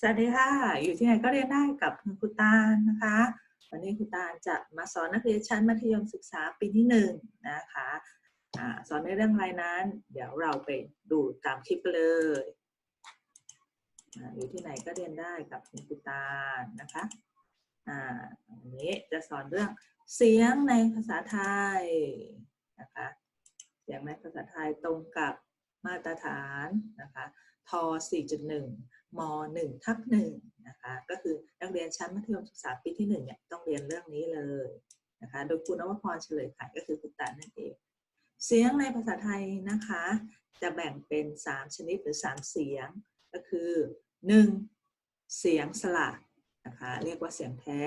สวัสดีค่ะ อยู่ที่ไหนก็เรียนได้กับคุณครูตาลนะคะ วันนี้ครูตาลจะมาสอนนักเรียนชั้นมัธยมศึกษาปีที่หนึ่งนะคะอาสอนในเรื่องอะไรนั้น เดี๋ยวเราไปดูตามคลิปเลยอาอยู่ที่ไหนก็เรียนได้กับคุณครูตาลนะคะอ่าวันนี้จะสอนเรื่องเสียงในภาษาไทยนะคะ เสียงในภาษาไทยตรงกับ มาตรฐานนะคะท4.1ม1ทับ1นะคะก็คือนักเรียนชั้นมัธยมศึกษาปีที่1เนี่ยต้องเรียนเรื่องนี้เลยนะคะโดยคุณนวพรเฉลยไขก็คือคุณตานั่นเองเสียงในภาษาไทยนะคะ จะแบ่งเป็น 3 ชนิดหรือ 3 เสียงก็คือ 1. เสียงสระนะคะเรียกว่าเสียงแท้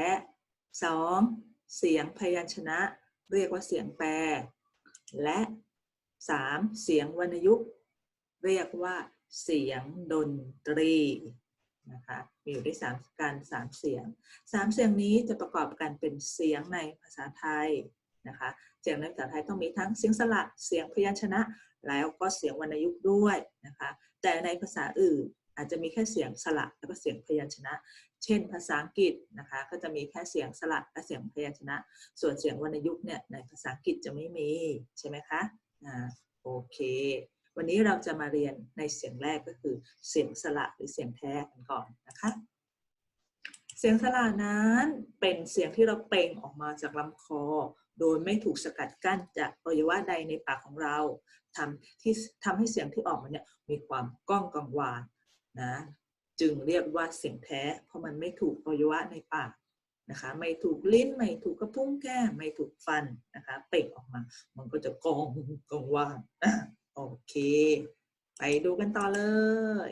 2. เสียงพยัญชนะ เรียกว่าเสียงแปรและ 3. เสียงวรรณยุกต์ เรียกว่าเสียงดนตรีนะคะมีอยู่ด้วยสามการสามเสียงสามเสียงนี้จะประกอบกันเป็นเสียงในภาษาไทยนะคะเสียงในภาษาไทยต้องมีทั้งเสียงสระเสียงพยัญชนะ แล้วก็เสียงวรรณยุกต์ด้วยนะคะแต่ในภาษาอื่นอาจจะมีแค่เสียงสระแล้วก็เสียงพยัญชนะ เช่น ภาษาอังกฤษนะคะก็จะมีแค่เสียงสระและเสียงพยัญชนะ ส่วนเสียงวรรณยุกต์เนี่ยในภาษาอังกฤษจะไม่มีใช่ไหมคะอ่าโอเค วันนี้เราจะมาเรียนในเสียงแรกก็คือเสียงสระหรือเสียงแท้กันก่อนนะคะ เสียงสระนั้นเป็นเสียงที่เราเปล่งออกมาจากลำคอ โดยไม่ถูกสกัดกั้นจากอวัยวะใดในปากของเราทำที่ทำให้เสียงที่ออกมาเนี่ยมีความก้องกังวานนะจึงเรียกว่าเสียงแท้ เพราะมันไม่ถูกอวัยวะในปากนะคะไม่ถูกลิ้นไม่ถูกกระพุ้งแก้มไม่ถูกฟันนะคะเปล่งออกมา มันก็จะกองกังวานะ โอเค ไปดูกันต่อเลย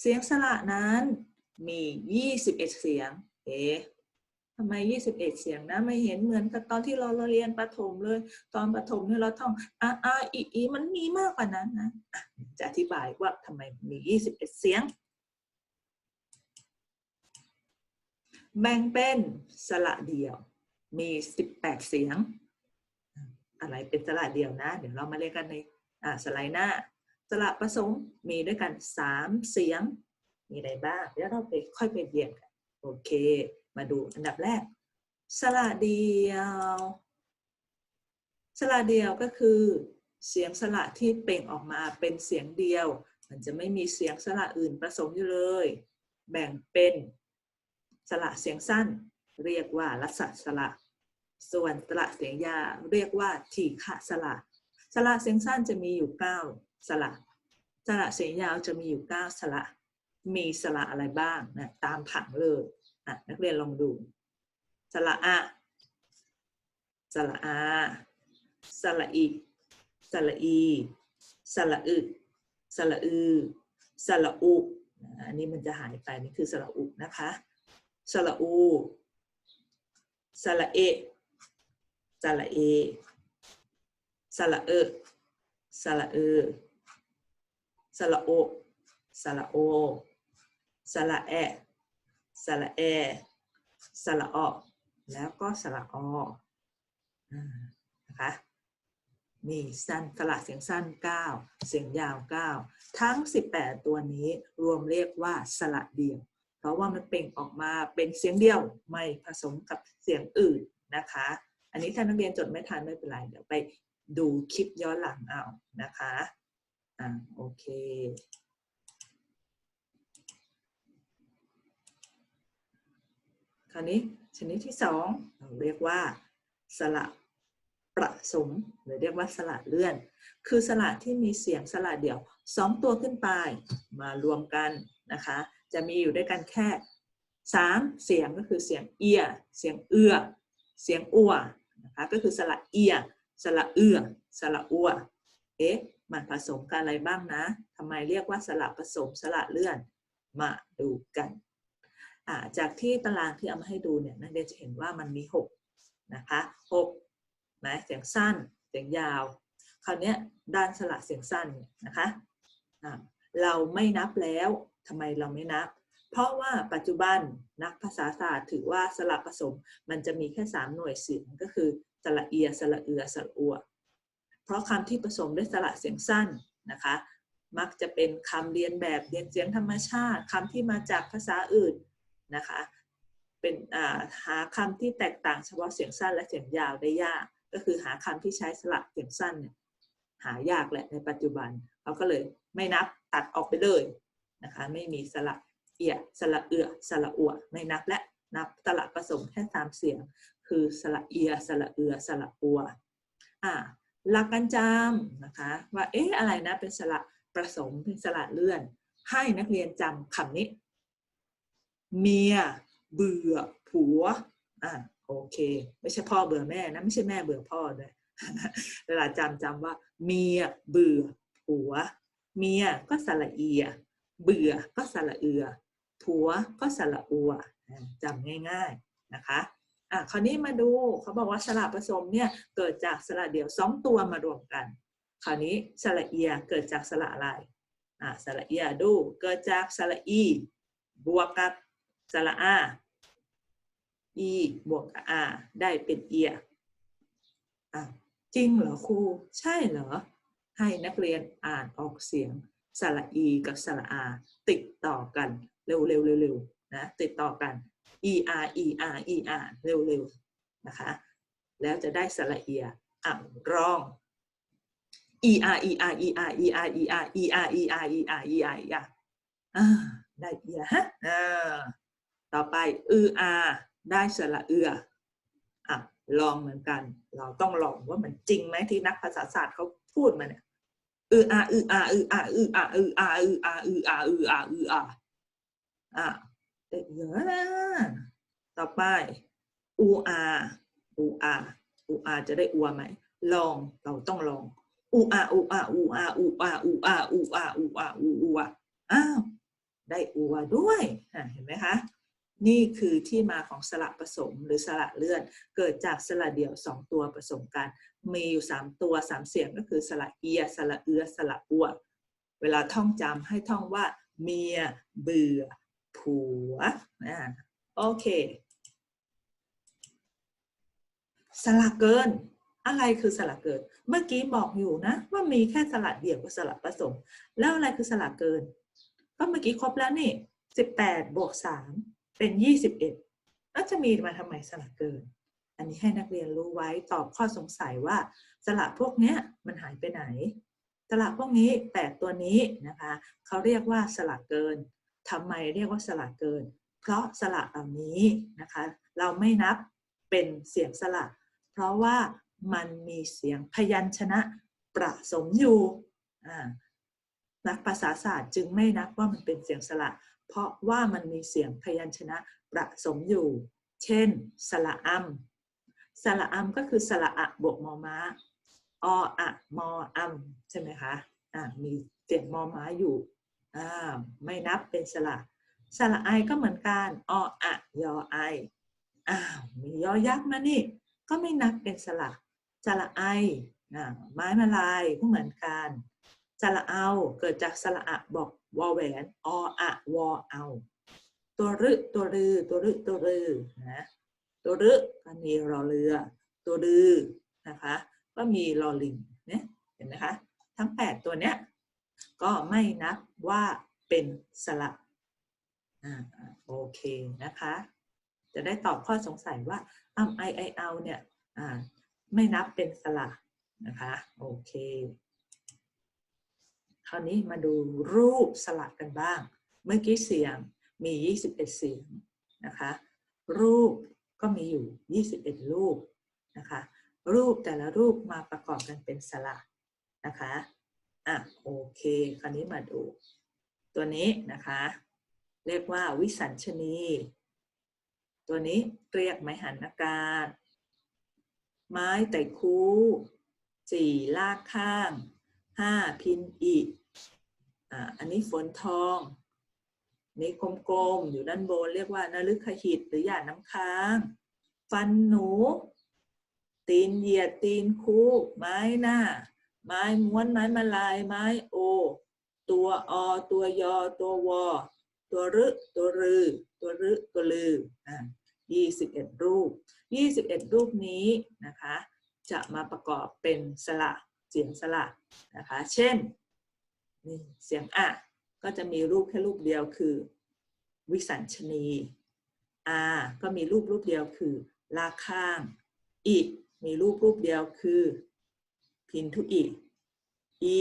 เสียงสระนั้นมี 21 เสียง เอ๊ะทำไม 21 เสียงนะ ไม่เห็นเหมือนกับตอนที่เราเรียนประถมเลย ตอนประถมเนี่ยเราท่องอาอาอีอีมันมีมากกว่านั้นนะอะจะอธิบายว่าทำไมมี 21 เสียง แบ่งเป็นสระเดียว มี 18 เสียง อะไรเป็นสระเดียวนะ เดี๋ยวเรามาเรียนกันในสไลด์หน้า สระผสมมีด้วยกัน 3 เสียง มีอะไรบ้าง เดี๋ยวเราไปค่อยไปเรียนกัน โอเค มาดูอันดับแรก สระเดียว สระเดียวก็คือ เสียงสระที่เปล่งออกมาเป็นเสียงเดียว มันจะไม่มีเสียงสระอื่นผสมอยู่เลย แบ่งเป็นสระเสียงสั้น เรียกว่าลัสสระ ส่วนสระเสียงยาวเรียกว่าทีฆะสระสระเสียงสั้นจะมีอยู่ 9 สระสระเสียงยาวจะมีอยู่ 9 สระ มีสระอะไรบ้างนะตามผังเลยอะนักเรียนลองดู สระอะ สระอา สระอีสระอี สระอึ สระอือ สระอุอะอันนี้มันจะหายไปนี่คือสระอุนะคะ สระอู สระเอ สระเอ สระเอ สระเอ สระโอ สระโอ สระแอ สระแอ สระออแล้วก็สระออนะคะมีสั้นสระเสียงสั้น 9 เสียงยาว 9 ทั้ง 18 ตัวนี้รวมเรียกว่าสระเดียว เพราะว่ามันเปล่งออกมาเป็นเสียงเดียวไม่ผสมกับเสียงอื่นนะคะ อันนี้ถ้านักเรียนจดไม่ทันไม่เป็นไร เดี๋ยวไปดูคลิปย้อนหลังเอานะคะอ่าโอเคคราวนี้ชนิดที่สองเราเรียกว่าสระประสมหรือเรียกว่าสระเลื่อน คือสระที่มีเสียงสระเดี่ยวสองตัวขึ้นไปมารวมกันนะคะ จะมีอยู่ด้วยกันแค่สามเสียงก็คือเสียงเอีย เสียงเอือ เสียงอัวนะคะก็คือสระเอีย สระเอือสระอัว เอ๊ะ มันผสมกันอะไรบ้างนะทำไมเรียกว่าสระผสมสระเลื่อน มาดูกันจากที่ตารางที่เอามาให้ดูเนี่ยนักเรียนจะเห็นว่ามันมี 6 นะคะ6นะเสียงสั้น เสียงยาว คราวนี้ด้านสระเสียงสั้นนะคะอ่าเราไม่นับแล้วทำไมเราไม่นับ เพราะว่าปัจจุบันนักภาษาศาสตร์ถือว่าสระผสมมันจะมีแค่ 3 หน่วยเสียงก็คือสระเอียสระเอือสระอัว เพราะคำที่ผสมด้วยสระเสียงสั้นนะคะ มักจะเป็นคำเรียนแบบเรียนเสียงธรรมชาติคำที่มาจากภาษาอื่นนะคะเป็นหาคำที่แตกต่างเฉพาะเสียงสั้นและเสียงยาวได้ยาก ก็คือหาคำที่ใช้สระเสียงสั้นเนี่ยหายากแหละในปัจจุบันเขาก็เลยไม่นับตัดออกไปเลยนะคะไม่มีสระ เอียสระเอือสระอัวไม่นับและนับสระผสมแค่สามเสียง คือสระเอียสระเอือสระอัวอ่าหลักการจำนะคะว่าเอ๊ะอะไรนะเป็นสระผสมเป็นสระเลื่อน ให้นักเรียนจำคำนี้ เมีย เบื่อ ผัวอะโอเค ไม่ใช่พ่อเบื่อแม่นะไม่ใช่แม่เบื่อพ่อด้วยเวลาจำจำว่า เมีย เบื่อ ผัว เมียก็สระเอีย เบื่อก็สระเอือ ผัวก็สระอัวอะจำง่ายๆนะคะอะคราวนี้มาดูเขาบอกว่าสระผสมเนี่ยเกิดจากสระเดี่ยวสองตัวมารวมกัน คราวนี้สระเอียเกิดจากสระอะไรอ่าสระเอียดูเกิดจากสระอีบวกกับสระอาอีบวกกับอาได้เป็นเอียอะจริงเหรอครูใช่เหรอ ให้นักเรียนอ่านออกเสียงสระอีกับสระอาติดต่อกัน เร็วๆเร็วๆนะติดต่อกัน e r e r e r เร็วๆนะคะแล้วจะได้สระเอียอะร้อง e r e r e r e r e r e r e r e r e r e r อ่าได้เอียฮะต่อไปอืออาได้สระเอืออะลองเหมือนกัน เราต้องลองว่ามันจริงไหมที่นักภาษาศาสตร์เขาพูดมาเนี่ยอืออาอืออาอืออาอืออาอืออาอืออาอืออาอืออาอืออา อะได้เยอะนะต่อไปอูอาอูอาอูอาจะได้อัวไหมลองเราต้องลองอูอาอูอาอูอาอูอาอูอาอูอาอูอาอูอูอาอ้าวได้อัวด้วยเห็นไหมคะนี่คือที่มาของสระผสมหรือสระเลื่อน เกิดจากสระเดี่ยวสองตัวผสมกัน มีอยู่สามตัวสามเสียงก็คือสระเอีย สระเอือ สระอัว เวลาท่องจำให้ท่องว่า เมีย เบื่อ ผัวอ่าโอเค สระเกิน อะไรคือสระเกิน เมื่อกี้บอกอยู่นะ ว่ามีแค่สระเดี่ยวกับสระผสม แล้วอะไรคือสระเกิน ก็เมื่อกี้ครบแล้วนี่สิบแปดบวกสามเป็นยี่สิบเอ็ดแล้วจะมีมาทำไมสระเกิน อันนี้ให้นักเรียนรู้ไว้ตอบข้อสงสัยว่า สระพวกเนี้ยมันหายไปไหนสระพวกนี้แปดตัวนี้นะคะ เขาเรียกว่าสระเกิน ทำไมเรียกว่าสระเกิน เพราะสระเหล่านี้นะคะ เราไม่นับเป็นเสียงสระเพราะว่ามันมีเสียงพยัญชนะประสมอยู่นักภาษาศาสตร์จึงไม่นับว่ามันเป็นเสียงสระเพราะว่ามันมีเสียงพยัญชนะประสมอยู่ เช่นสระอัมสระอัมก็คือสระอะบวกมอม้าออะมออัมใช่ไหมคะ อ่ามีเสียงมอม้าอยู่ ไม่นับเป็นสระ สระไอก็เหมือนกันออะยอไออ้าวมียอยักษ์มานี่ ก็ไม่นับเป็นสระ สระไออ่าไม้มาลายก็เหมือนกัน สระเอาเกิดจากสระอะบอกวอแหวนออะวอเอา ตัวรึตัวรือ ตัวรึตัวรือนะตัวรึก็มีรอเรือ ตัวรือนะคะ ก็มีรอลิงเนี่ยเห็นไหมคะ ทั้ง 8 ตัวเนี้ย ก็ไม่นับว่าเป็นสระอโอเคนะคะ จะได้ตอบข้อสงสัยว่าอ้ำไอไอเอาเนี่ยไม่นับเป็นสระนะคะโอเค คราวนี้มาดูรูปสลักกันบ้าง เมื่อกี้เสียงมี 21 เสียงนะคะ รูปก็มีอยู่ 21 รูปนะคะ รูปแต่ละรูปมาประกอบกันเป็นสระนะคะ อะโอเค คราวนี้มาดู ตัวนี้นะคะ เรียกว่าวิสัญชนี ตัวนี้เรียกไม้หันอากาศ ไม้ไต่คูสี่ลากข้างห้าพินอีอ่าอันนี้ฝนทองนี่กลมๆ อยู่ด้านบนเรียกว่านฤคหิตหรือหยาดน้ำค้าง ฟันหนู ตีนเหยียดตีนคู่ ไม้หน้า ไม้ม้วนไม้มาลายไม้โอ ตัวอตัวยอตัววอตัวรึ ตัวรือ ตัวรึ ตัวลืออ่า21 รูป 21 รูปนี้นะคะ จะมาประกอบเป็นสระเสียงสระนะคะ เช่นนี่เสียงอะก็จะมีรูปแค่รูปเดียวคือ วิสัญชนีอาก็มีรูปรูปเดียวคือลากข้างอีมีรูปรูปเดียวคือ พินทุอีอี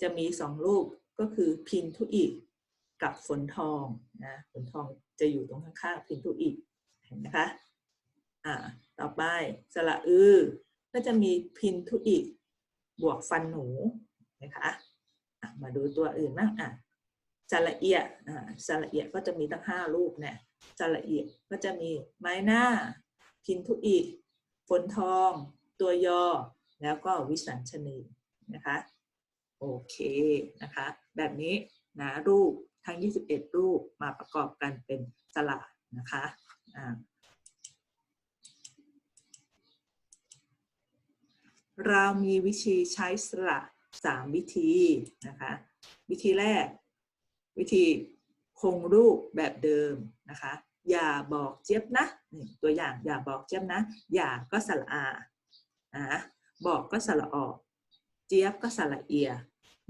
จะมีสองรูปก็คือพินทุอีกับฝนทองนะฝนทองจะอยู่ตรงข้างๆพินทุอีเห็นไหมคะอ่าต่อไปสระอือก็จะมีพินทุอีบวกฟันหนูนะคะะมาดูตัวอื่นบ้างอะสระเอียอ่าสระเอียก็จะมีตั้งห้ารูปเนี่ยสระเอียก็จะมีไม้หน้า พินทุอีฝนทอง ตัวยอ แล้วก็วิสัญชนีนะคะโอเคนะคะแบบนี้นะรูปทั้ง 21 รูปมาประกอบกันเป็นสระนะคะอ่าเรามีวิธีใช้สระสามวิธีนะคะ วิธีแรก วิธีคงรูปแบบเดิมนะคะ อย่าบอกเจี๊ยบนะ ตัวอย่างอย่าบอกเจี๊ยบนะ อย่าก็สระอาอ่า บอกก็สระออก เจี๊ยบก็สระเอีย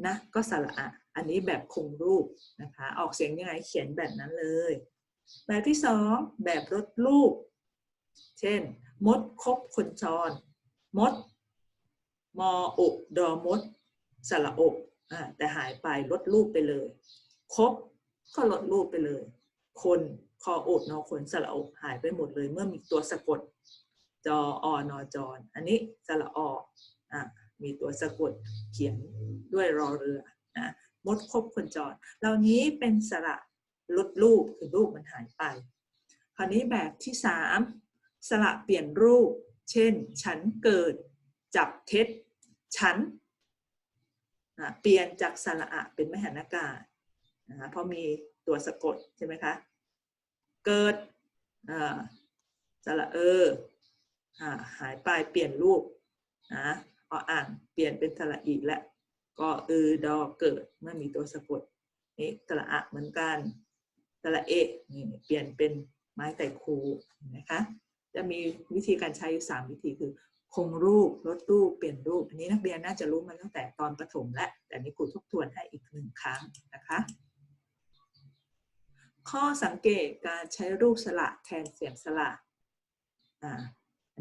นะ ก็สระอะ อันนี้แบบคงรูปนะคะ ออกเสียงยังไงเขียนแบบนั้นเลย แบบที่สองแบบลดรูป เช่น มดคบคนจรมด มออกดอมด สระอกอ่าแต่หายไปลดรูปไปเลย คบก็ลดรูปไปเลย คนคอโอดนอคนสระอกหายไปหมดเลย เมื่อมีตัวสะกด จออนอจรอันนี้สระออะมีตัวสะกดเขียนด้วยรอเรือนะมดคบคนจรเหล่านี้เป็นสระลดรูปคือรูปมันหายไป คราวนี้แบบที่สามสระเปลี่ยนรูป เช่น ฉันเกิด จับเท็จ ฉันอะเปลี่ยนจากสระอะเป็นมหันตการนะเพราะมีตัวสะกดใช่ไหมคะ เกิดสระเออ หายไปเปลี่ยนรูปนะออ่านเปลี่ยนเป็นสระอีและก็เออดอเกิดเมื่อมีตัวสะกดนี่สระอะเหมือนกันสระเอนี่เปลี่ยนเป็นไม้ไต่คูนะคะ จะมีวิธีการใช้อยู่สามวิธีคือ คงรูปลดรูปเปลี่ยนรูป อันนี้นักเรียนน่าจะรู้มาตั้งแต่ตอนประถมและแต่นี้ครูทบทวนให้อีกหนึ่งครั้งนะคะข้อสังเกตการใช้รูปสระแทนเสียงสระอ่า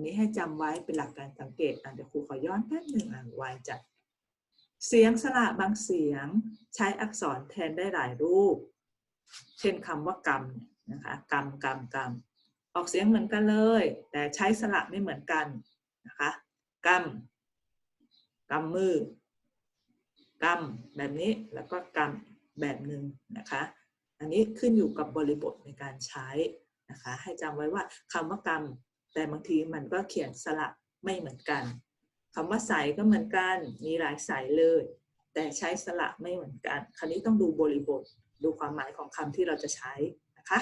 นนี้ให้จำไว้เป็นหลักการสังเกตอะเดี๋ยวครูขอย้อนแป๊บหนึ่งอ่านไวจัด เสียงสระบางเสียงใช้อักษรแทนได้หลายรูป เช่นคำว่ากรรมนะคะกรรมกรรมกรรมออกเสียงเหมือนกันเลย แต่ใช้สระไม่เหมือนกันนะคะกรรมกำมือกรรมแบบนี้แล้วก็กรรมแบบหนึ่งนะคะ อันนี้ขึ้นอยู่กับบริบทในการใช้นะคะ ให้จำไว้ว่าคำว่ากรรม แต่บางทีมันก็เขียนสระไม่เหมือนกันคำว่าใสก็เหมือนกัน มีหลายสายเลย แต่ใช้สระไม่เหมือนกัน คราวนี้ต้องดูบริบท ดูความหมายของคำที่เราจะใช้นะคะ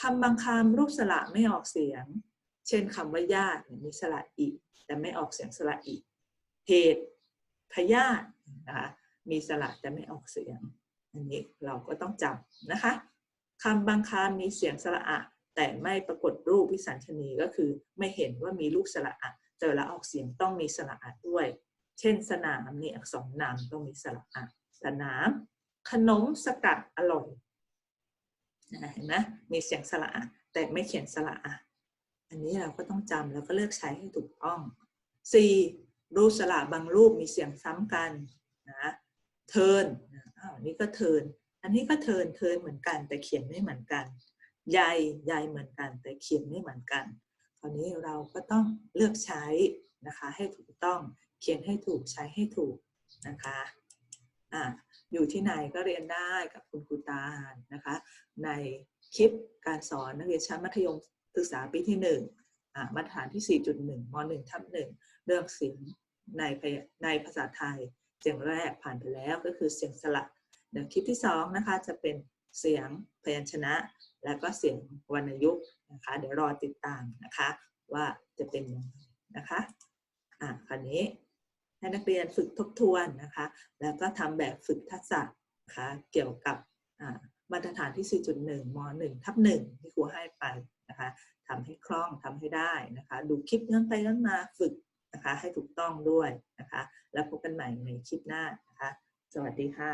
คำบางคำรูปสระไม่ออกเสียง เช่นคำว่าญาติมีสระอีแต่ไม่ออกเสียงสระอีเหตุพยาธินะคะมีสระแต่ไม่ออกเสียง อันนี้เราก็ต้องจำนะคะคำบางคำมีเสียงสระอะ แต่ไม่ปรากฏรูปวิสัญชนีก็คือไม่เห็นว่ามีรูปสระอะแต่เวลาออกเสียงต้องมีสระอะด้วย เช่น สนามนี่อักษรนามต้องมีสระอะสนาม ขนมสกัดอร่อยเห็นไหมมีเสียงสระอะแต่ไม่เขียนสระอะอันนี้เราก็ต้องจำแล้วก็เลือกใช้ให้ถูกต้อง 4. รูปสระบางรูปมีเสียงซ้ำกันนะเทินอ้าวนี่ก็เทินอันนี้ก็เทินเทินเหมือนกันแต่เขียนไม่เหมือนกัน ใยใยเหมือนกัน แต่เขียนไม่เหมือนกันคราวนี้เราก็ต้องเลือกใช้นะคะให้ถูกต้องเขียนให้ถูกใช้ให้ถูกนะคะอ่าอยู่ที่ไหนก็เรียนได้กับคุณครูตาลนะคะ ในคลิปการสอนนักเรียนชั้นมัธยมศึกษาปีที่1อ่ามาตรฐานที่ 4.1ม1ทับ1เรื่องเสียงในในภาษาไทย เสียงแรกผ่านไปแล้วก็คือเสียงสระเดี๋ยวคลิปที่2นะคะจะเป็น เสียงพยัญชนะ แล้วก็เสียงวรรณยุกต์นะคะ เดี๋ยวรอติดตามนะคะ ว่าจะเป็นยังไงนะคะอะคราวนี้ให้นักเรียนฝึกทบทวนนะคะ แล้วก็ทำแบบฝึกทักษะนะคะเกี่ยวกับมาตรฐานที่ 4.1ม1ทับ1ที่ครูให้ไปนะคะทำให้คล่องทำให้ได้นะคะ ดูคลิปย้อนไปย้อนมาฝึกนะคะ ให้ถูกต้องด้วยนะคะ แล้วพบกันใหม่ในคลิปหน้านะคะ สวัสดีค่ะ